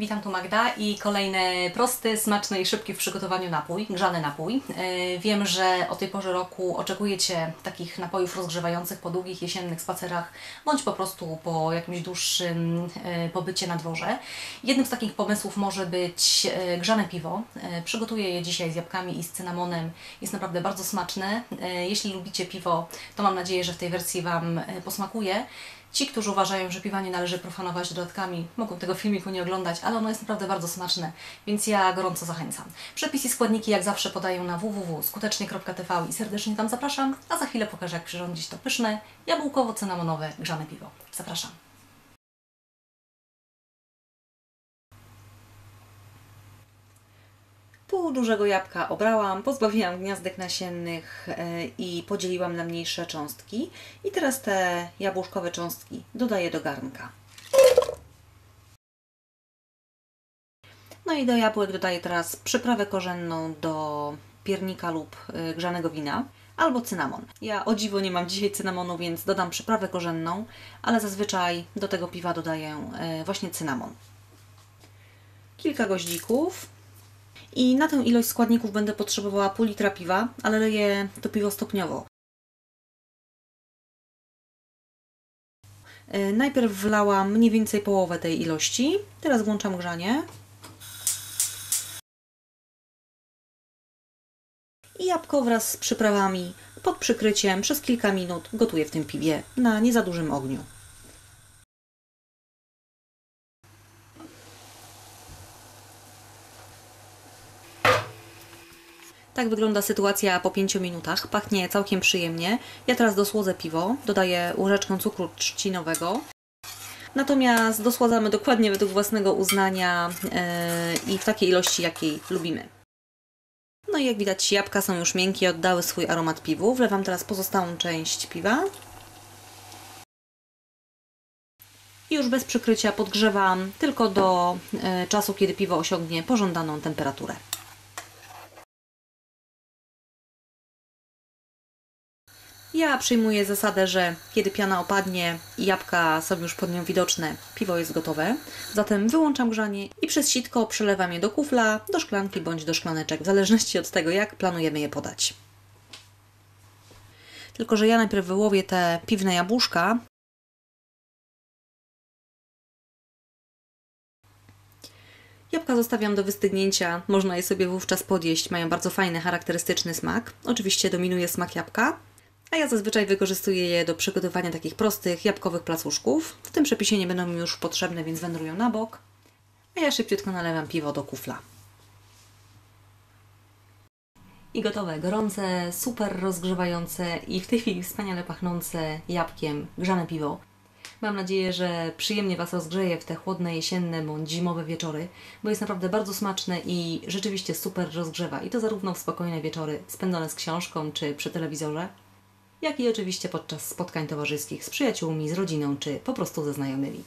Witam tu Magda i kolejny prosty, smaczny i szybki w przygotowaniu napój, grzany napój. Yy, Wiem, że o tej porze roku oczekujecie takich napojów rozgrzewających po długich jesiennych spacerach, bądź po prostu po jakimś dłuższym yy, pobycie na dworze. Jednym z takich pomysłów może być yy, grzane piwo. Przygotuję je dzisiaj z jabłkami i z cynamonem. Jest naprawdę bardzo smaczne. Jeśli lubicie piwo, to mam nadzieję, że w tej wersji Wam posmakuje. Ci, którzy uważają, że piwa nie należy profanować dodatkami, mogą tego filmiku nie oglądać, ale ono jest naprawdę bardzo smaczne, więc ja gorąco zachęcam. Przepisy i składniki jak zawsze podaję na www.skutecznie.tv i serdecznie tam zapraszam, a za chwilę pokażę jak przyrządzić to pyszne, jabłkowo-cynamonowe grzane piwo. Zapraszam. Pół dużego jabłka obrałam, pozbawiłam gniazdek nasiennych e, i podzieliłam na mniejsze cząstki. I teraz te jabłuszkowe cząstki dodaję do garnka. No i do jabłek dodaję teraz przyprawę korzenną do piernika lub e, grzanego wina albo cynamon. Ja o dziwo nie mam dzisiaj cynamonu, więc dodam przyprawę korzenną, ale zazwyczaj do tego piwa dodaję e, właśnie cynamon. Kilka goździków, i na tę ilość składników będę potrzebowała pół litra piwa, ale leję to piwo stopniowo. Yy, Najpierw wlałam mniej więcej połowę tej ilości. Teraz włączam grzanie. I jabłko wraz z przyprawami pod przykryciem przez kilka minut gotuję w tym piwie na nie za dużym ogniu. Tak wygląda sytuacja po 5 minutach. Pachnie całkiem przyjemnie. Ja teraz dosłodzę piwo, dodaję łyżeczkę cukru trzcinowego. Natomiast dosładzamy dokładnie według własnego uznania yy, i w takiej ilości, jakiej lubimy. No i jak widać jabłka są już miękkie, oddały swój aromat piwu. Wlewam teraz pozostałą część piwa. I już bez przykrycia podgrzewam tylko do yy, czasu, kiedy piwo osiągnie pożądaną temperaturę. Ja przyjmuję zasadę, że kiedy piana opadnie i jabłka są już pod nią widoczne, piwo jest gotowe. Zatem wyłączam grzanie i przez sitko przelewam je do kufla, do szklanki bądź do szklaneczek, w zależności od tego, jak planujemy je podać. Tylko, że ja najpierw wyłowię te piwne jabłuszka. Jabłka zostawiam do wystygnięcia, można je sobie wówczas podjeść, mają bardzo fajny, charakterystyczny smak. Oczywiście dominuje smak jabłka, a ja zazwyczaj wykorzystuję je do przygotowania takich prostych jabłkowych placuszków. W tym przepisie nie będą mi już potrzebne, więc wędrują na bok. A ja szybciutko nalewam piwo do kufla. I gotowe, gorące, super rozgrzewające i w tej chwili wspaniale pachnące jabłkiem grzane piwo. Mam nadzieję, że przyjemnie Was rozgrzeje w te chłodne jesienne bądź zimowe wieczory, bo jest naprawdę bardzo smaczne i rzeczywiście super rozgrzewa. I to zarówno w spokojne wieczory spędzone z książką czy przy telewizorze, jak i oczywiście podczas spotkań towarzyskich z przyjaciółmi, z rodziną czy po prostu ze znajomymi.